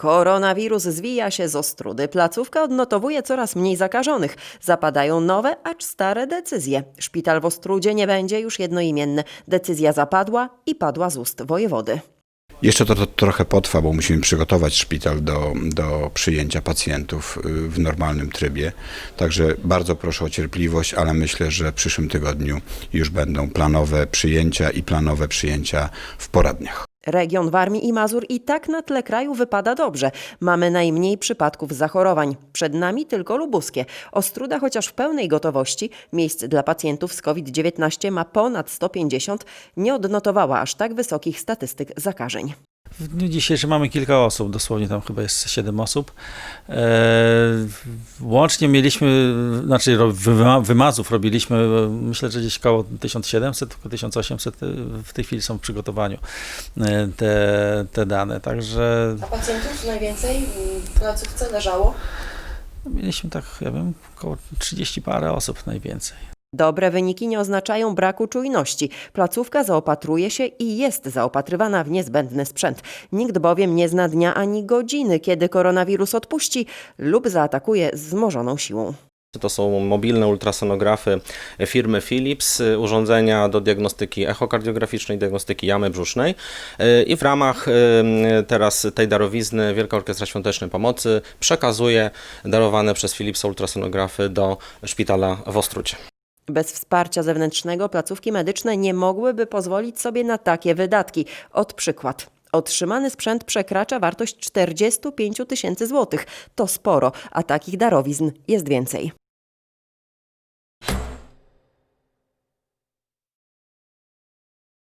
Koronawirus zwija się z ostrudy. Placówka odnotowuje coraz mniej zakażonych. Zapadają nowe, acz stare decyzje. Szpital w Ostrudzie nie będzie już jednoimienny. Decyzja zapadła i padła z ust wojewody. Jeszcze to, to trochę potrwa, bo musimy przygotować szpital do, do przyjęcia pacjentów y, w normalnym trybie. Także bardzo proszę o cierpliwość, ale myślę, że w przyszłym tygodniu już będą planowe przyjęcia i planowe przyjęcia w poradniach. Region Warmii i Mazur i tak na tle kraju wypada dobrze. Mamy najmniej przypadków zachorowań. Przed nami tylko lubuskie. Ostruda, chociaż w pełnej gotowości, miejsc dla pacjentów z COVID-19 ma ponad 150, nie odnotowała aż tak wysokich statystyk zakażeń. W dniu dzisiejszym mamy kilka osób, dosłownie tam chyba jest 7 osób. E, łącznie mieliśmy, znaczy wyma- wymazów robiliśmy, myślę, że gdzieś około 1700, tylko 1800 e, w tej chwili są w przygotowaniu e, te, te dane. Także A pacjentów najwięcej w placówce leżało? mieliśmy tak, ja wiem, około 30 parę osób najwięcej. Dobre wyniki nie oznaczają braku czujności. Placówka zaopatruje się i jest zaopatrywana w niezbędny sprzęt. Nikt bowiem nie zna dnia ani godziny, kiedy koronawirus odpuści lub zaatakuje z wzmożoną siłą. To są mobilne ultrasonografy firmy Philips, urządzenia do diagnostyki echokardiograficznej, diagnostyki jamy brzusznej. I w ramach teraz tej darowizny Wielka Orkiestra Świątecznej Pomocy przekazuje darowane przez Philipsa ultrasonografy do szpitala w Ostrudzie. Bez wsparcia zewnętrznego placówki medyczne nie mogłyby pozwolić sobie na takie wydatki. Od przykład. Otrzymany sprzęt przekracza wartość 45 tysięcy złotych. To sporo, a takich darowizn jest więcej.